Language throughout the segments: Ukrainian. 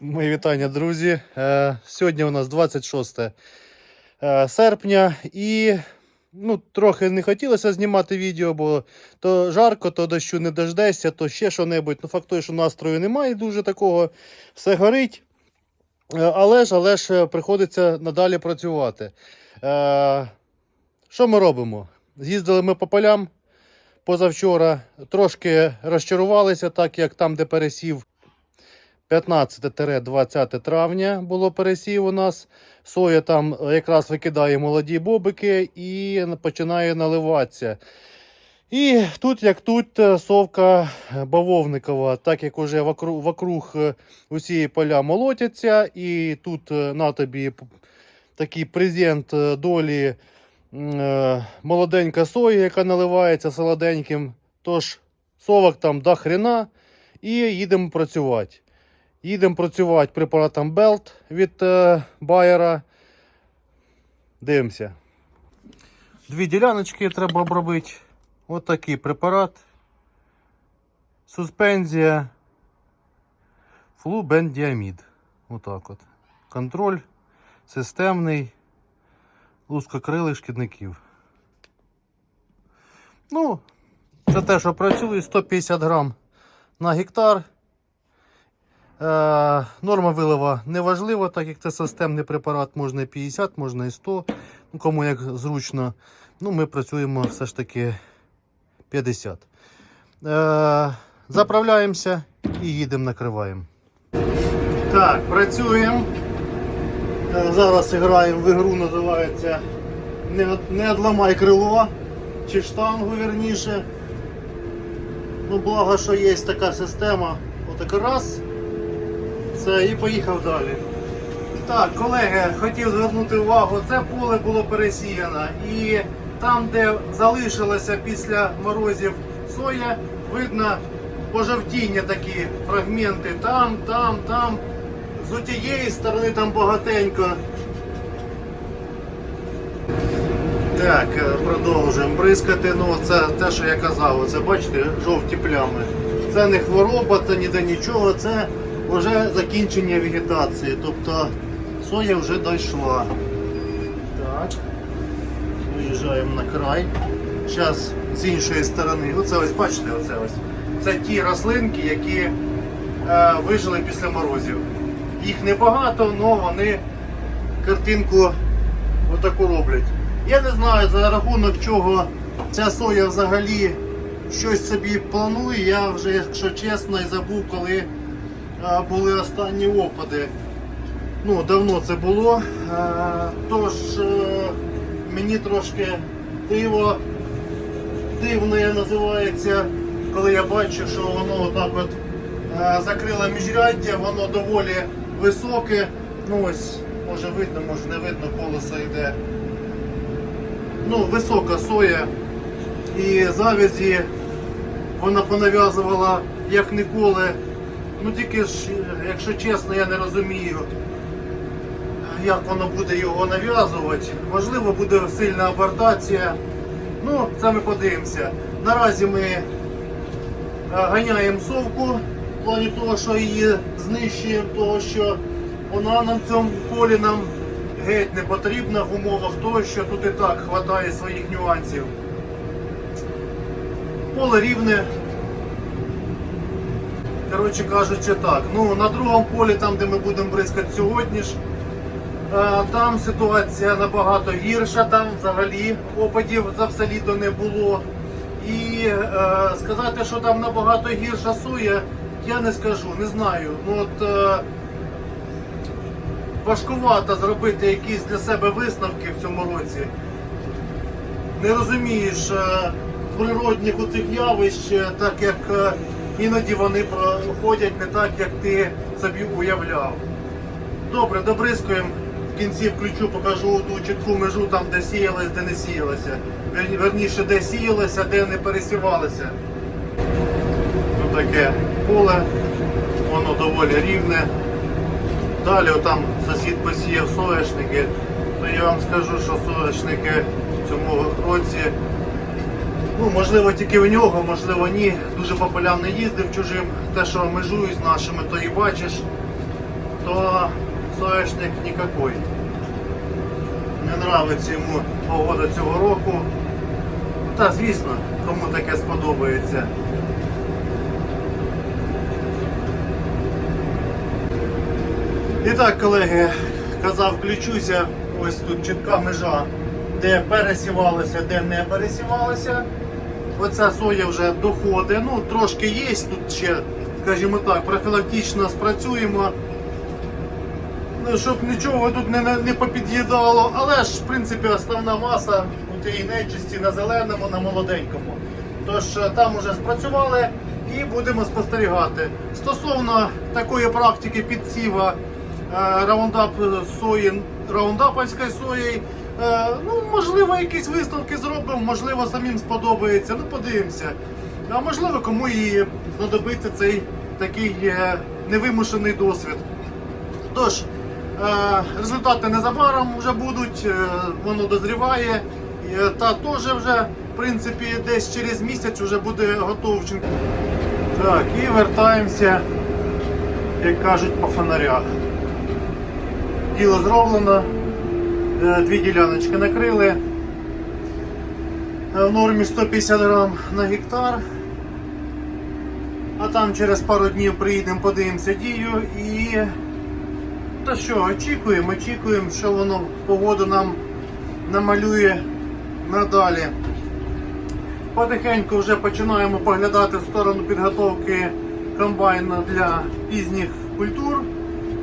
Мої вітання, друзі. Е, Сьогодні у нас 26 е, серпня і ну, трохи не хотілося знімати відео, бо то жарко, то дощу не дождешся, то ще що-небудь. Ну, факт той, що настрою немає дуже такого, все горить. Е, Але ж, але ж приходиться надалі працювати. Що ми робимо? З'їздили ми по полям позавчора, трошки розчарувалися, так як там, де пересів, 15-20 травня було пересів у нас. Соя там якраз викидає молоді бобики і починає наливатися. І тут, як тут, е, совка бавовникова, так як уже вокруг, вокруг е, усі поля молотяться, і тут е, на тобі такий презент е, долі е, молоденька соя, яка наливається солоденьким. Тож совок там до хрена, і їдемо працювати. Їдемо працювати препаратом Belt від е, Байера. Дивимося. Дві діляночки треба обробити. Ось такий препарат. Суспензія. Флубендіамід. Отак от. Контроль системний лускокрилих шкідників. Ну, це те, що працює 150 грам на гектар. Е, норма вилива не важлива, так як це системний препарат, можна і 50, можна і 100, ну, кому як зручно. Ну, ми працюємо все ж таки 50. Е, заправляємося і їдемо, накриваємо. Так, працюємо. Е, Зараз граємо в ігру, називається Не, одламай крило чи штангу вірніше. Ну, благо, що є така система. Отак раз. Все, і поїхав далі. Так, колеги, хотів звернути увагу, це поле було пересіяно. І там, де залишилося після морозів соя, видно пожовтіння такі фрагменти. Там, там, там. З отієї сторони там багатенько. Так, е, продовжуємо бризкати. Ну, це те, що я казав. Це бачите, жовті плями. Це не хвороба, це ніде нічого, це вже закінчення вегетації. Тобто соя вже дійшла. Так. Виїжджаємо на край. Зараз з іншої сторони. Оце ось бачите, оце ось. Це ті рослинки, які е, вижили після морозів. Їх небагато, але вони картинку отаку роблять. Я не знаю за рахунок чого ця соя взагалі щось собі планує. Я вже, якщо чесно, і забув, коли були останні опади. Ну, давно це було. Е, Тож е, мені трошки диво, дивне називається, коли я бачу, що воно отак от е, закрило міжряддя, воно доволі високе. Ну ось, може видно, може не видно, колесо йде. Ну, висока соя і завязі вона понав'язувала як ніколи. Ну тільки ж, якщо чесно, я не розумію, як воно буде його нав'язувати. Можливо, буде сильна абортація. Ну, це ми подивимося. Наразі ми е, ганяємо совку в плані того, що її знищуємо, того що вона нам в цьому полі нам геть не потрібна в умовах того, що тут і так вистачає своїх нюансів. Поле рівне. Коротше кажучи, так. Ну, на другому полі, там, де ми будемо бризкати сьогодні ж, е, там ситуація набагато гірша, там взагалі опадів за все літо не було. І е, сказати, що там набагато гірша соя, я не скажу, не знаю. Ну, от, е, важкувато зробити якісь для себе висновки в цьому році. Не розумієш е, природних оцих явищ, е, так як е, іноді вони проходять не так, як ти собі уявляв. Добре, добризкуємо. В кінці включу, покажу ту чітку межу, там де сіялось, де не сіялося. Верніше, де сіялося, де не пересівалося. Ось таке поле, воно доволі рівне. Далі там сусід посіяв соняшники, то я вам скажу, що соняшники в цьому році, ну можливо тільки в нього, можливо ні. Дуже по полям не їздив чужим. Те, що межують з нашими, то і бачиш. то соняшник никакой. Не нравиться йому погода цього року. Та звісно, кому таке сподобається. І так, колеги, казав, включуся. Ось тут чітка межа, де пересівалося, де не пересівалося. Оця соя вже доходить. Ну, трошки є, тут ще, скажімо так, профілактично спрацюємо. Ну, щоб нічого тут не, не попід'їдало, але ж, в принципі, основна маса у тієї нечисті на зеленому, на молоденькому. Тож е, там уже спрацювали і будемо спостерігати. Стосовно такої практики підсіва е, раундап сої, раундапівської сої, е, ну, можливо, якісь висновки зробимо, можливо, самим сподобається. Ну, подивимося. А можливо, кому і знадобиться цей такий е, невимушений досвід. Тож, е, результати незабаром вже будуть, е, воно дозріває. е, Та теж вже, в принципі, десь через місяць вже буде готовченько. Так, і вертаємося, як кажуть, по фонарях. Діло зроблено. Е, Дві діляночки накрили. Е, В нормі 150 грам на гектар. А там через пару днів приїдемо, подивимося дію і та що, очікуємо, очікуємо, що воно погоду нам намалює надалі. Потихеньку вже починаємо поглядати в сторону підготовки комбайна для пізніх культур,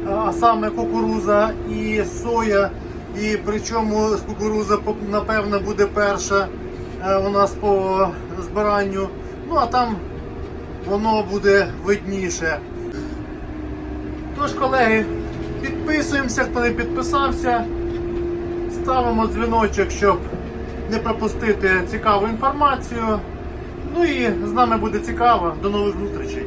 а саме кукуруза і соя. І причому кукуруза напевно буде перша е, у нас по збиранню. Ну а там воно буде видніше. Тож, колеги, підписуємося, хто не підписався. Ставимо дзвіночок, щоб не пропустити цікаву інформацію. Ну і з нами буде цікаво. До нових зустрічей.